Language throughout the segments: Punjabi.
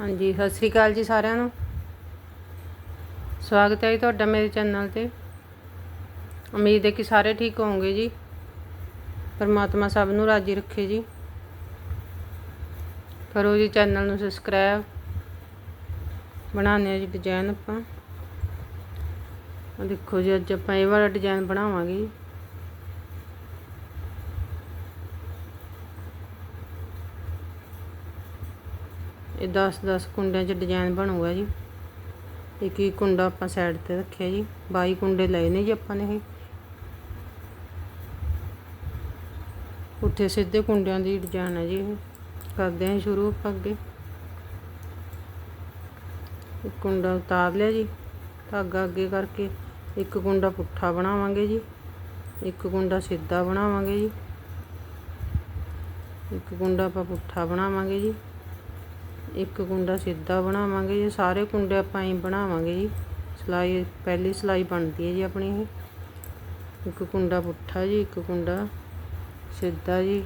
ਹਾਂਜੀ, ਸਤਿ ਸ੍ਰੀ ਅਕਾਲ ਜੀ ਸਾਰਿਆਂ ਨੂੰ। ਸਵਾਗਤ ਹੈ ਜੀ ਤੁਹਾਡਾ ਮੇਰੇ ਚੈਨਲ ਤੇ। ਉਮੀਦ ਹੈ ਕਿ ਸਾਰੇ ਠੀਕ ਹੋਵੋਗੇ ਜੀ। ਪਰਮਾਤਮਾ ਸਭ ਨੂੰ ਰਾਜੀ ਰੱਖੇ ਜੀ। ਕਰੋ ਜੀ ਚੈਨਲ ਨੂੰ ਸਬਸਕ੍ਰਾਈਬ। ਬਣਾਉਂਦੇ ਆ ਜੀ ਡਿਜ਼ਾਈਨ ਆਪਾਂ। ਦੇਖੋ ਜੀ, ਅੱਜ ਆਪਾਂ ਇਹ ਵਾਲਾ ਡਿਜ਼ਾਈਨ ਬਣਾਵਾਂਗੇ ਜੀ ਇਹ 10 10 ਕੁੰਡਿਆਂ 'ਚ ਡਿਜ਼ਾਈਨ ਬਣੂਗਾ ਜੀ। ਇੱਕ ਇੱਕ ਕੁੰਡਾ ਆਪਾਂ ਸਾਈਡ ਤੇ ਰੱਖਿਆ ਜੀ। 22 ਕੁੰਡੇ ਲਏ ਨੇ ਜੀ ਆਪਾਂ ਨੇ ਇਹ। ਉੱਥੇ ਸਿੱਧੇ ਕੁੰਡਿਆਂ ਦੀ ਡਿਜ਼ਾਈਨ ਹੈ ਜੀ ਇਹ। ਕਰਦੇ ਹਾਂ ਸ਼ੁਰੂ ਆਪਾਂ ਅੱਗੇ। ਇੱਕ ਕੁੰਡਾ ਉਤਾਰ ਲਿਆ ਜੀ। ਧਾਗਾ ਅੱਗੇ ਕਰਕੇ ਇੱਕ ਕੁੰਡਾ ਪੁੱਠਾ ਬਣਾਵਾਂਗੇ ਜੀ। ਇੱਕ ਕੁੰਡਾ ਸਿੱਧਾ ਬਣਾਵਾਂਗੇ ਜੀ। ਇੱਕ ਕੁੰਡਾ ਆਪਾਂ ਪੁੱਠਾ ਬਣਾਵਾਂਗੇ ਜੀ। ਇੱਕ ਕੁੰਡਾ ਸਿੱਧਾ ਬਣਾਵਾਂਗੇ ਜੀ, ਸਾਰੇ ਕੁੰਡੇ ਆਪਾਂ ਹੀ ਬਣਾਵਾਂਗੇ ਜੀ। ਸਲਾਈ, ਪਹਿਲੀ ਸਲਾਈ ਬਣਦੀ ਹੈ ਜੀ ਆਪਣੀ ਇਹ। ਇੱਕ ਕੁੰਡਾ ਪੁੱਠਾ ਜੀ, ਇੱਕ ਕੁੰਡਾ ਸਿੱਧਾ ਜੀ।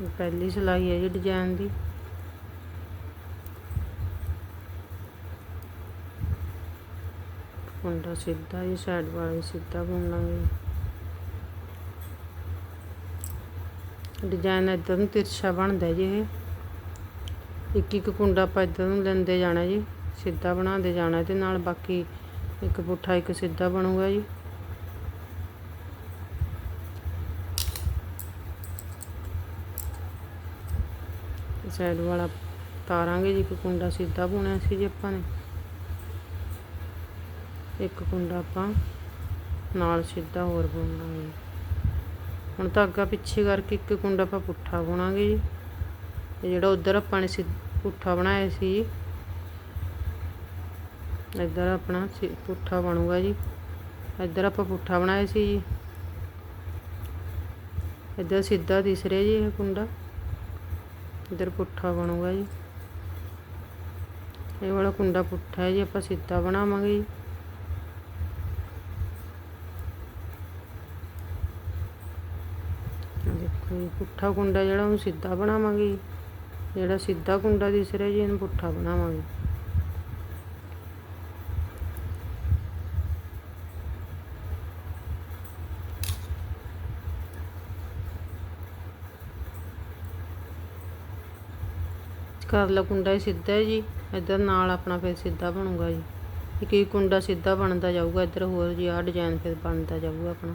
ਇਹ ਪਹਿਲੀ ਸਿਲਾਈ ਹੈ ਜੀ ਡਿਜ਼ਾਈਨ ਦੀ। ਕੁੰਡਾ ਸਿੱਧਾ ਜੀ ਸਾਈਡ ਵਾਲਾ ਸਿੱਧਾ ਬੁਣਾਂਗੇ ਡਿਜ਼ਾਈਨ ਇਧਰ ਨੂੰ ਤਿਰਛਾ ਬਣਦਾ ਜੀ ਇਹ। ਇੱਕ ਇੱਕ ਕੁੰਡਾ ਆਪਾਂ ਇਧਰ ਨੂੰ ਲੈਂਦੇ ਜਾਣਾ ਜੀ, ਸਿੱਧਾ ਬਣਾਉਂਦੇ ਜਾਣਾ ਤੇ ਨਾਲ ਬਾਕੀ ਇੱਕ ਪੁੱਠਾ ਇੱਕ ਸਿੱਧਾ ਬਣੂਗਾ ਜੀ। ਸਾਈਡ ਵਾਲਾ ਤਾਰਾਂਗੇ ਜੀ, ਇੱਕ ਕੁੰਡਾ ਸਿੱਧਾ ਬੁਣਿਆ ਸੀ ਜੀ ਆਪਾਂ ਨੇ। ਇੱਕ ਕੁੰਡਾ ਆਪਾਂ ਨਾਲ ਸਿੱਧਾ ਹੋਰ ਬੁਣਾਂਗੇ। ਹੁਣ ਤਾਂ ਅੱਗਾ ਪਿੱਛੇ ਕਰਕੇ ਇੱਕ ਕੁੰਡਾ ਆਪਾਂ ਪੁੱਠਾ ਬੁਣਾਂਗੇ ਜੀ। ਤੇ ਜਿਹੜਾ ਉਧਰ ਆਪਾਂ ਨੇ ਸਿ ਪੁੱਠਾ ਬਣਾਇਆ ਸੀ। ਜੀ ਇੱਧਰ ਆਪਣਾ ਪੁੱਠਾ ਬਣੂਗਾ ਜੀ। ਇੱਧਰ ਆਪਾਂ ਪੁੱਠਾ ਬਣਾਇਆ ਸੀ ਜੀ। ਇੱਧਰ ਸਿੱਧਾ ਦਿਸ ਰਿਹਾ ਜੀ ਇਹ ਕੁੰਡਾ। ਇਧਰ ਪੁੱਠਾ ਬਣੂਗਾ ਜੀ? ਇਹ ਵਾਲਾ ਕੁੰਡਾ ਪੁੱਠਾ ਹੈ ਜੀ, ਆਪਾਂ ਸਿੱਧਾ ਬਣਾਵਾਂਗੇ ਜੀ। ਦੇਖੋ ਪੁੱਠਾ ਕੁੰਡਾ ਜਿਹੜਾ, ਉਹਨੂੰ ਸਿੱਧਾ ਬਣਾਵਾਂਗੇ ਜੀ। ਜਿਹੜਾ ਸਿੱਧਾ ਕੁੰਡਾ ਦਿਸ ਰਿਹਾ ਜੀ, ਇਹਨੂੰ ਪੁੱਠਾ ਬਣਾਵਾਂਗੇ। ਕਰ ਲਾ ਕੁੰਡਾ ਹੀ ਸਿੱਧਾ ਜੀ। ਇੱਧਰ ਨਾਲ ਆਪਣਾ ਫਿਰ ਸਿੱਧਾ ਬਣੂਗਾ ਜੀ। ਇੱਕ ਇੱਕ ਕੁੰਡਾ ਸਿੱਧਾ ਬਣਦਾ ਜਾਊਗਾ ਇੱਧਰ ਹੋਰ ਜੀ ਆਹ ਡਿਜ਼ਾਈਨ ਫਿਰ ਬਣਦਾ ਜਾਊਗਾ ਆਪਣਾ।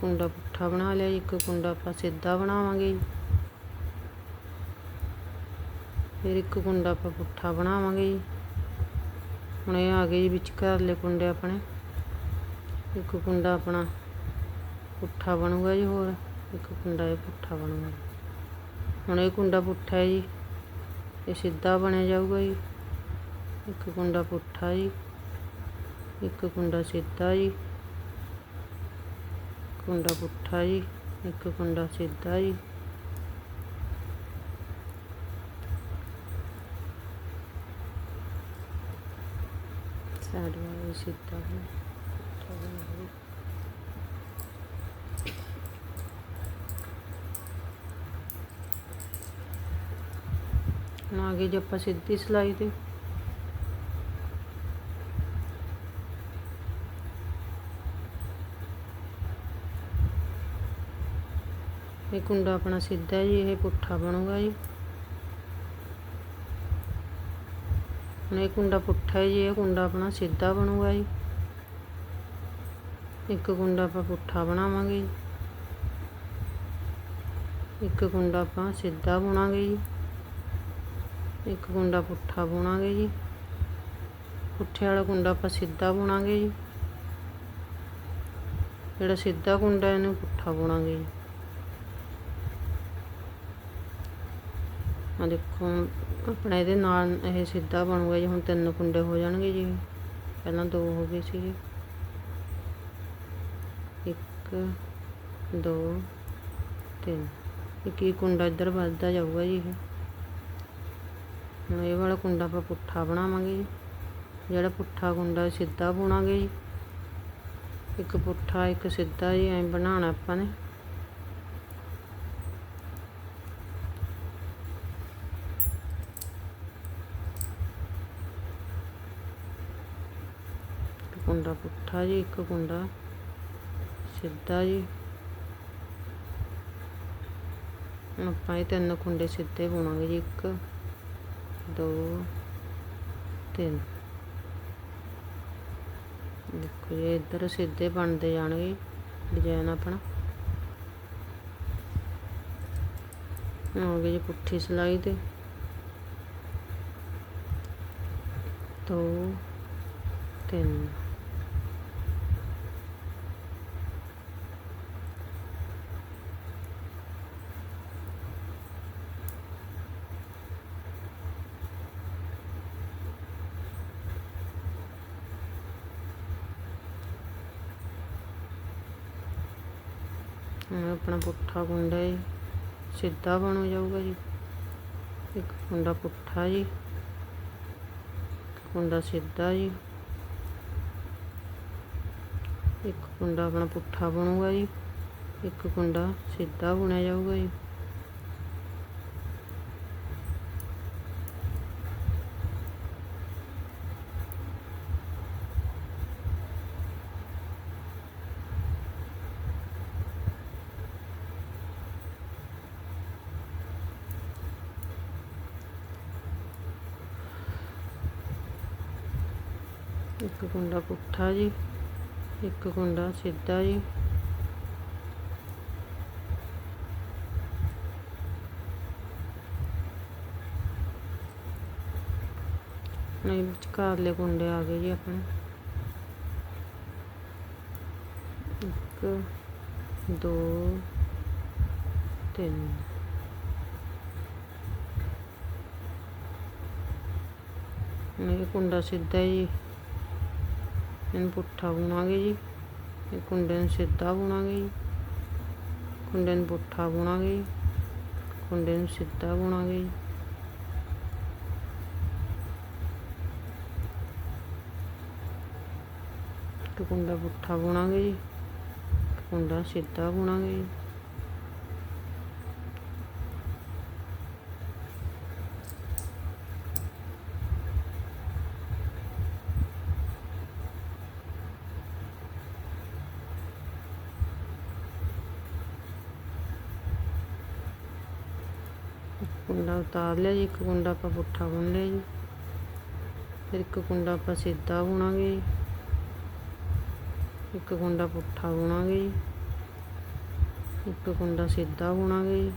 ਕੁੰਡਾ ਪੁੱਠਾ ਬਣਾ ਲਿਆ ਜੀ, ਇੱਕ ਕੁੰਡਾ ਆਪਾਂ ਸਿੱਧਾ ਬਣਾਵਾਂਗੇ ਜੀ। ਫਿਰ ਇੱਕ ਕੁੰਡਾ ਆਪਾਂ ਪੁੱਠਾ ਬਣਾਵਾਂਗੇ ਜੀ। ਹੁਣ ਇਹ ਆ ਗਏ ਜੀ ਵਿੱਚ ਘਰਲੇ ਕੁੰਡੇ ਆਪਣੇ। ਇੱਕ ਕੁੰਡਾ ਆਪਣਾ ਪੁੱਠਾ ਬਣੂਗਾ ਜੀ ਹੋਰ, ਇੱਕ ਕੁੰਡਾ ਇਹ ਪੁੱਠਾ ਬਣੂਗਾ। ਹੁਣ ਇਹ ਕੁੰਡਾ ਪੁੱਠਾ ਹੈ ਜੀ, ਇਹ ਸਿੱਧਾ ਬਣਿਆ ਜਾਊਗਾ ਜੀ। ਇੱਕ ਕੁੰਡਾ ਪੁੱਠਾ ਜੀ, ਇੱਕ ਕੁੰਡਾ ਸਿੱਧਾ ਜੀ। ਕੁੰਡਾ ਪੁੱਠਾ ਜੀ, ਇੱਕ ਕੁੰਡਾ ਸਿੱਧਾ ਜੀ। ਸਾਈਡ ਵਾਲਾ ਸਿੱਧਾ ਹੈ ਹੁਣ ਆ ਗਏ ਜੇ ਆਪਾਂ ਸਿੱਧੀ ਸਿਲਾਈ ਤੇ। ਇਹ ਕੁੰਡਾ ਆਪਣਾ ਸਿੱਧਾ ਜੀ, ਇਹ ਪੁੱਠਾ ਬਣੂਗਾ ਜੀ। ਹੁਣ ਇਹ ਕੁੰਡਾ ਪੁੱਠਾ ਹੈ ਜੀ, ਇਹ ਕੁੰਡਾ ਆਪਣਾ ਸਿੱਧਾ ਬਣੂਗਾ ਜੀ। ਇੱਕ ਕੁੰਡਾ ਆਪਾਂ ਪੁੱਠਾ ਬਣਾਵਾਂਗੇ ਜੀ। ਇੱਕ ਕੁੰਡਾ ਆਪਾਂ ਸਿੱਧਾ ਬੁਣਾਂਗੇ ਜੀ। ਇੱਕ ਕੁੰਡਾ ਪੁੱਠਾ ਬੁਣਾਂਗੇ ਜੀ। ਪੁੱਠੇ ਵਾਲਾ ਕੁੰਡਾ ਆਪਾਂ ਸਿੱਧਾ ਬੁਣਾਂਗੇ ਜੀ। ਜਿਹੜਾ ਸਿੱਧਾ ਕੁੰਡਾ ਇਹਨੂੰ ਪੁੱਠਾ ਬੁਣਾਂਗੇ ਜੀ। ਆ ਦੇਖੋ ਆਪਣਾ ਇਹਦੇ ਨਾਲ ਇਹ ਸਿੱਧਾ ਬਣੂਗਾ ਜੀ। ਹੁਣ ਤਿੰਨ ਕੁੰਡੇ ਹੋ ਜਾਣਗੇ ਜੀ। ਪਹਿਲਾਂ ਦੋ ਹੋ ਗਏ ਸੀਗੇ। ਇੱਕ, ਦੋ, ਤਿੰਨ। ਇੱਕ ਹੀ ਕੁੰਡਾ ਇੱਧਰ ਵੱਧਦਾ ਜਾਊਗਾ ਜੀ ਇਹ। ਹੁਣ ਇਹ ਵਾਲਾ ਕੁੰਡਾ ਆਪਾਂ ਪੁੱਠਾ ਬਣਾਵਾਂਗੇ ਜੀ। ਜਿਹੜਾ ਪੁੱਠਾ ਕੁੰਡਾ ਸਿੱਧਾ ਬੁਣਾਂਗੇ ਜੀ। ਇੱਕ ਪੁੱਠਾ, ਇੱਕ ਸਿੱਧਾ ਜੀ, ਐਂ ਬਣਾਉਣਾ ਆਪਾਂ ਨੇ। ਕੁੰਡਾ ਪੁੱਠਾ ਜੀ, ਇੱਕ ਕੁੰਡਾ ਸਿੱਧਾ ਜੀ। ਹੁਣ ਆਪਾਂ ਇਹ ਤਿੰਨ ਖੁੰਡੇ ਸਿੱਧੇ ਬੁਣਾਂਗੇ ਜੀ, ਇੱਕ, ਦੋ, ਤਿੰਨ। ਦੇਖੋ ਜੀ, ਇੱਧਰ ਸਿੱਧੇ ਬਣਦੇ ਜਾਣਗੇ ਡਿਜ਼ਾਈਨ ਆਪਣਾ। ਹੋ ਗਈ ਜੀ ਪੁੱਠੀ ਸਿਲਾਈ ਤੇ। ਦੋ, ਤਿੰਨ ਹੁਣ ਆਪਣਾ ਪੁੱਠਾ ਕੁੰਡਾ ਜੀ ਸਿੱਧਾ ਬਣ ਜਾਊਗਾ ਜੀ। ਇੱਕ ਕੁੰਡਾ ਪੁੱਠਾ ਜੀ, ਇੱਕ ਕੁੰਡਾ ਸਿੱਧਾ ਜੀ। ਇੱਕ ਕੁੰਡਾ ਆਪਣਾ ਪੁੱਠਾ ਬਣੂਗਾ ਜੀ, ਇੱਕ ਕੁੰਡਾ ਸਿੱਧਾ ਬੁਣਿਆ ਜਾਊਗਾ ਜੀ ਇੱਕ ਕੁੰਡਾ ਪੁੱਠਾ ਜੀ, ਇੱਕ ਕੁੰਡਾ ਸਿੱਧਾ ਜੀ। ਨਹੀਂ, ਵਿਚਕਾਰਲੇ ਕੁੰਡੇ ਆ ਗਏ ਜੀ ਆਪਣੇ। ਇੱਕ, ਦੋ, ਤਿੰਨ। ਇਹ ਕੁੰਡਾ ਸਿੱਧਾ ਜੀ। ਇਹਨੂੰ ਪੁੱਠਾ ਬੁਣਾਂਗੇ ਜੀ। ਇਹ ਕੁੰਡੇ ਨੂੰ ਸਿੱਧਾ ਬੁਣਾਂਗੇ ਜੀ। ਕੁੰਡੇ ਨੂੰ ਪੁੱਠਾ ਬੁਣਾਂਗੇ ਜੀ। ਕੁੰਡੇ ਨੂੰ ਸਿੱਧਾ ਬੁਣਾਂਗੇ ਜੀ। ਇੱਕ ਕੁੰਡਾ ਪੁੱਠਾ ਬੁਣਾਂਗੇ ਜੀ। ਕੁੰਡਾ ਸਿੱਧਾ ਬੁਣਾਂਗੇ ਜੀ। ਕੁੰਡਾ ਉਤਾਰ ਲਿਆ ਜੀ, ਇੱਕ ਕੁੰਡਾ ਆਪਾਂ ਪੁੱਠਾ ਬੁਣ ਲਿਆ ਜੀ। ਫਿਰ ਇੱਕ ਕੁੰਡਾ ਆਪਾਂ ਸਿੱਧਾ ਬੁਣਾਂਗੇ। ਜੀ ਇੱਕ ਕੁੰਡਾ ਪੁੱਠਾ ਬੁਣਾਂਗੇ। ਜੀ ਇੱਕ ਕੁੰਡਾ ਸਿੱਧਾ ਬੁਣਾਂਗੇ।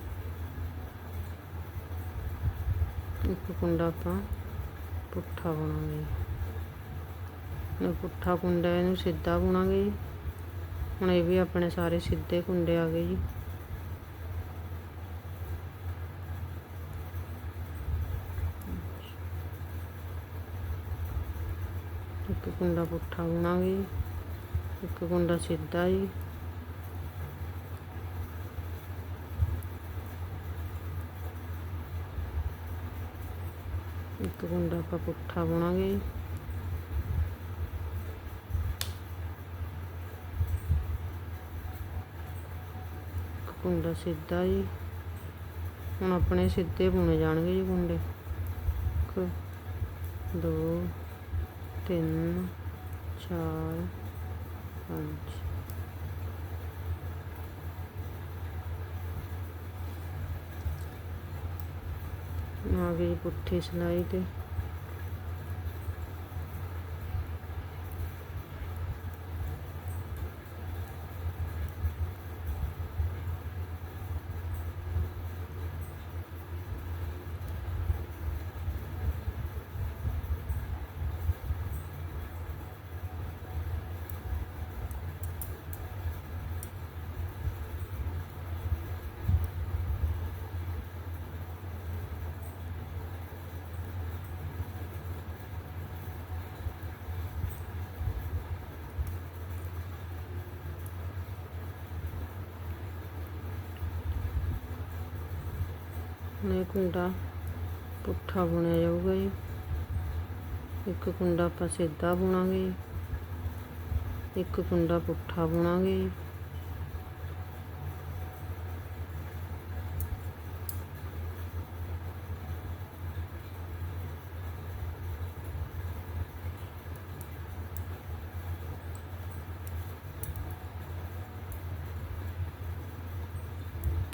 ਜੀ ਇੱਕ ਕੁੰਡਾ ਆਪਾਂ ਪੁੱਠਾ ਬੁਣਾਂਗੇ। ਜੀ ਇਹ ਪੁੱਠਾ ਕੁੰਡਾ ਇਹਨੂੰ ਸਿੱਧਾ ਬੁਣਾਂਗੇ। ਜੀ ਹੁਣ ਇਹ ਵੀ ਆਪਣੇ ਸਾਰੇ ਸਿੱਧੇ ਕੁੰਡੇ ਆ ਗਏ ਜੀ। ਇੱਕ ਕੁੰਡਾ ਪੁੱਠਾ ਬੁਣਾਂਗੇ ਇੱਕ ਕੁੰਡਾ ਸਿੱਧਾ ਜੀ। ਇੱਕ ਕੁੰਡਾ ਆਪਾਂ ਪੁੱਠਾ ਬੁਣਾਂਗੇ ਜੀ। ਇੱਕ ਕੁੰਡਾ ਸਿੱਧਾ ਜੀ। ਹੁਣ ਆਪਣੇ ਸਿੱਧੇ ਬੁਣੇ ਜਾਣਗੇ ਜੀ ਕੁੰਡੇ। ਇੱਕ, ਦੋ ਤਿੰਨ ਚਾਰ ਪੰਜ। ਆ ਗਈ ਪੁੱਠੀ ਸਿਲਾਈ ਤੇ। ਹੁਣ ਕੁੰਡਾ ਪੁੱਠਾ ਬੁਣਿਆ ਜਾਊਗਾ ਜੀ। ਇੱਕ ਕੁੰਡਾ ਆਪਾਂ ਸਿੱਧਾ ਬੁਣਾਂਗੇ ਇੱਕ ਕੁੰਡਾ ਪੁੱਠਾ ਬੁਣਾਂਗੇ ਜੀ।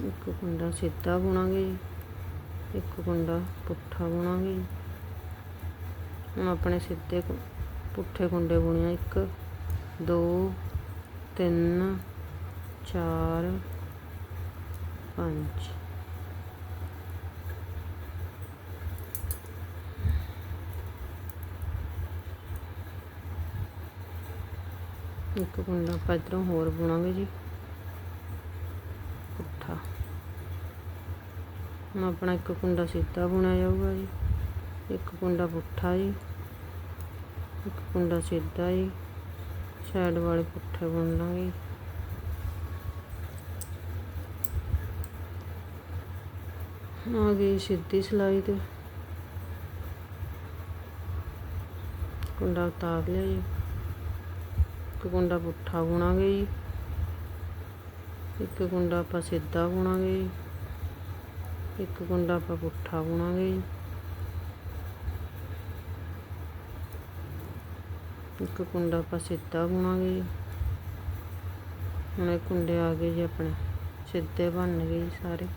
ਇੱਕ ਕੁੰਡਾ ਸਿੱਧਾ ਬੁਣਾਂਗੇ ਇੱਕ ਕੁੰਡਾ ਪੁੱਠਾ ਬੁਣਾਂਗੇ ਜੀ ਹੁਣ ਆਪਣੇ ਸਿੱਧੇ ਪੁੱਠੇ ਕੁੰਡੇ ਬੁਣਿਆ। ਇੱਕ, ਦੋ, ਤਿੰਨ, ਚਾਰ, ਪੰਜ। ਇੱਕ ਕੁੰਡਾ ਆਪਾਂ ਇੱਧਰੋਂ ਹੋਰ ਬੁਣਾਂਗੇ ਜੀ ਪੁੱਠਾ ਹੁਣ ਆਪਣਾ ਇੱਕ ਕੁੰਡਾ ਸਿੱਧਾ ਬੁਣਿਆ ਜਾਊਗਾ ਜੀ, ਇੱਕ ਕੁੰਡਾ ਪੁੱਠਾ ਜੀ, ਇੱਕ ਕੁੰਡਾ ਸਿੱਧਾ ਜੀ ਸਾਈਡ ਵਾਲੇ ਪੁੱਠੇ ਬੁਣ ਲਾਂਗੇ ਆ ਗਈ ਸਿੱਧੀ ਸਿਲਾਈ ਤੇ। ਕੁੰਡਾ ਉਤਾਰ ਲਿਆ ਜੀ। ਇੱਕ ਕੁੰਡਾ ਪੁੱਠਾ ਬੁਣਾਂਗੇ ਜੀ। ਇੱਕ ਕੁੰਡਾ ਆਪਾਂ ਸਿੱਧਾ ਬੁਣਾਂਗੇ ਜੀ। ਇੱਕ ਕੁੰਡਾ ਆਪਾਂ ਪੁੱਠਾ ਬੁਣਾਂਗੇ ਜੀ। ਇੱਕ ਕੁੰਡਾ ਆਪਾਂ ਸਿੱਧਾ ਬੁਣਾਂਗੇ ਜੀ। ਹੁਣ ਇਹ ਕੁੰਡੇ ਆ ਗਏ ਜੀ ਆਪਣੇ, ਸਿੱਧੇ ਬਣ ਗਏ ਜੀ ਸਾਰੇ।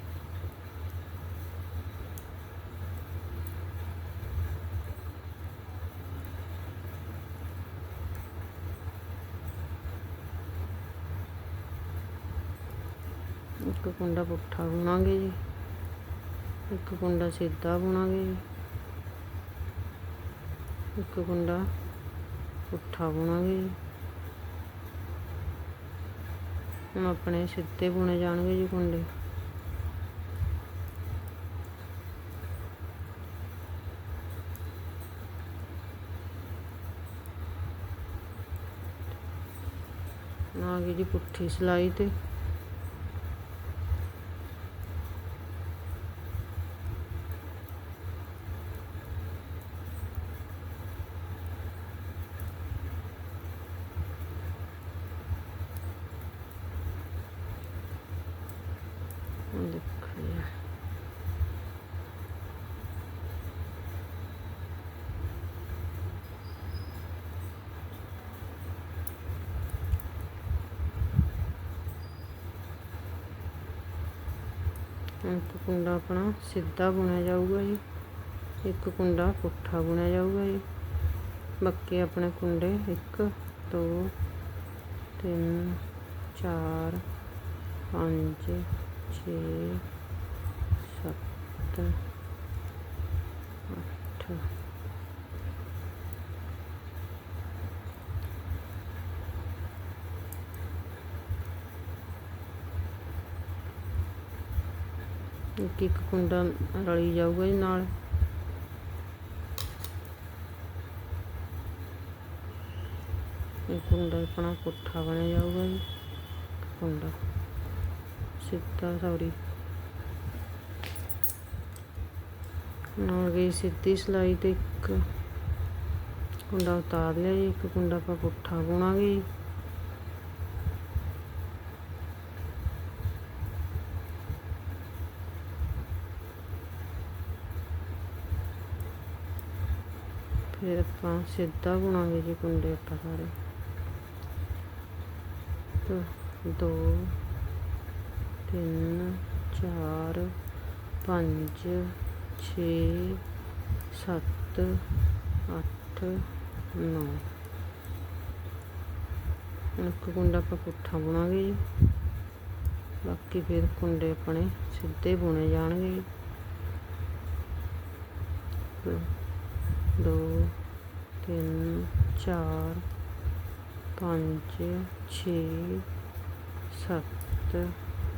ਇੱਕ ਕੁੰਡਾ ਪੁੱਠਾ ਬੁਣਾਂਗੇ ਜੀ। ਇੱਕ ਕੁੰਡਾ ਸਿੱਧਾ ਬੁਣਾਂਗੇ ਜੀ। ਇੱਕ ਕੁੰਡਾ ਪੁੱਠਾ ਬੁਣਾਂਗੇ ਜੀ। ਹੁਣ ਆਪਣੇ ਸਿੱਧੇ ਬੁਣੇ ਜਾਣਗੇ ਜੀ ਕੁੰਡੇ। ਆ ਗਈ ਜੀ ਪੁੱਠੀ ਸਿਲਾਈ ਤੇ ਹੁਣ ਦੇਖੋ ਜੀ ਹੁਣ ਇੱਕ ਕੁੰਡਾ ਆਪਣਾ ਸਿੱਧਾ ਬੁਣਿਆ ਜਾਊਗਾ ਜੀ, ਇੱਕ ਕੁੰਡਾ ਪੁੱਠਾ ਬੁਣਿਆ ਜਾਊਗਾ ਜੀ। ਬਾਕੀ ਆਪਣੇ ਕੁੰਡੇ 1 2 3 4 5 6 7 8 ਇੱਕ ਇੱਕ ਕੁੰਡਾ ਰਲੀ ਜਾਊਗਾ ਜੀ ਨਾਲ। ਇਹ ਕੁੰਡਾ ਆਪਣਾ ਪੁੱਠਾ ਬਣਿਆ ਜਾਊਗਾ ਜੀ। ਇੱਕ ਕੁੰਡਾ। ਸਿੱਧਾ, ਸੌਰੀ। ਨਾਲ ਗਈ ਸਿੱਧੀ ਸਿਲਾਈ ਤੇ ਇੱਕ ਕੁੰਡਾ ਉਤਾਰ ਲਿਆ ਜੀ। ਇੱਕ ਕੁੰਡਾ ਆਪਾਂ ਪੁੱਠਾ ਬੁਣਾਂਗੇ ਜੀ ਫਿਰ ਆਪਾਂ ਸਿੱਧਾ ਬੁਣਾਂਗੇ ਜੀ ਕੁੰਡੇ ਆਪਾਂ ਸਾਰੇ। ਦੋ ਦੋ, ਤਿੰਨ, ਚਾਰ, ਪੰਜ, ਛੇ, ਸੱਤ, ਅੱਠ, ਨੌ। ਇੱਕ ਕੁੰਡਾ ਆਪਾਂ ਪੁੱਠਾ ਬੁਣਾਂਗੇ ਜੀ। ਬਾਕੀ ਫਿਰ ਕੁੰਡੇ ਆਪਣੇ ਸਿੱਧੇ ਬੁਣੇ ਜਾਣਗੇ ਜੀ। ਦੋ ਦੋ ਤਿੰਨ, ਚਾਰ, ਪੰਜ, ਛੇ, ਸੱਤ,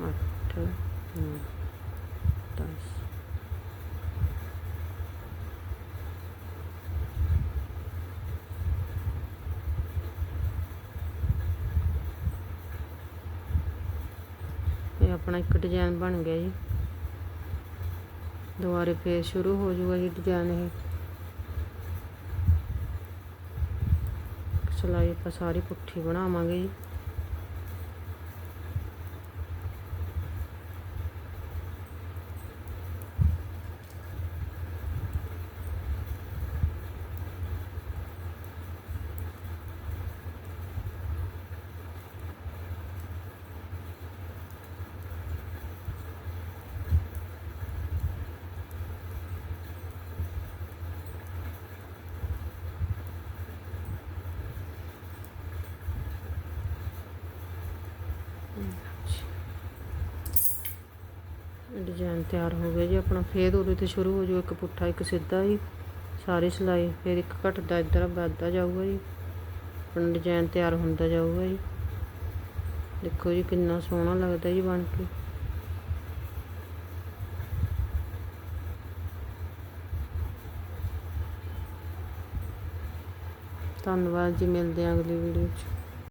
ਅੱਠ, ਨੌ, ਦਸ। ਇਹ ਆਪਣਾ ਇੱਕ ਡਿਜ਼ਾਈਨ ਬਣ ਗਿਆ ਜੀ। ਦੁਬਾਰੇ ਫੇਰ ਸ਼ੁਰੂ ਹੋ ਜਾਊਗਾ ਜੀ ਡਿਜ਼ਾਈਨ ਇਹ। ਸਿਲਾਈ ਆਪਾਂ ਸਾਰੀ ਪੁੱਠੀ ਬਣਾਵਾਂਗੇ ਜੀ। ਡਿਜ਼ਾਈਨ ਤਿਆਰ ਹੋ ਗਿਆ ਜੀ ਆਪਣਾ, ਫੇਰ ਉਹਦੇ ਤੇ ਸ਼ੁਰੂ ਹੋ ਜਾਊ, ਇੱਕ ਪੁੱਠਾ, ਇੱਕ ਸਿੱਧਾ ਜੀ, ਸਾਰੀ ਸਿਲਾਈ, ਫਿਰ ਇੱਕ ਘਟਦਾ, ਇੱਧਰ ਵੱਧਦਾ ਜਾਊਗਾ ਜੀ। ਆਪਣਾ ਡਿਜ਼ਾਈਨ ਤਿਆਰ ਹੁੰਦਾ ਜਾਊਗਾ ਜੀ। ਦੇਖੋ ਜੀ ਕਿੰਨਾ ਸੋਹਣਾ ਲੱਗਦਾ ਜੀ ਬਣ ਕੇ। ਧੰਨਵਾਦ ਜੀ, ਮਿਲਦੇ ਹਾਂ ਅਗਲੀ ਵੀਡੀਓ 'ਚ।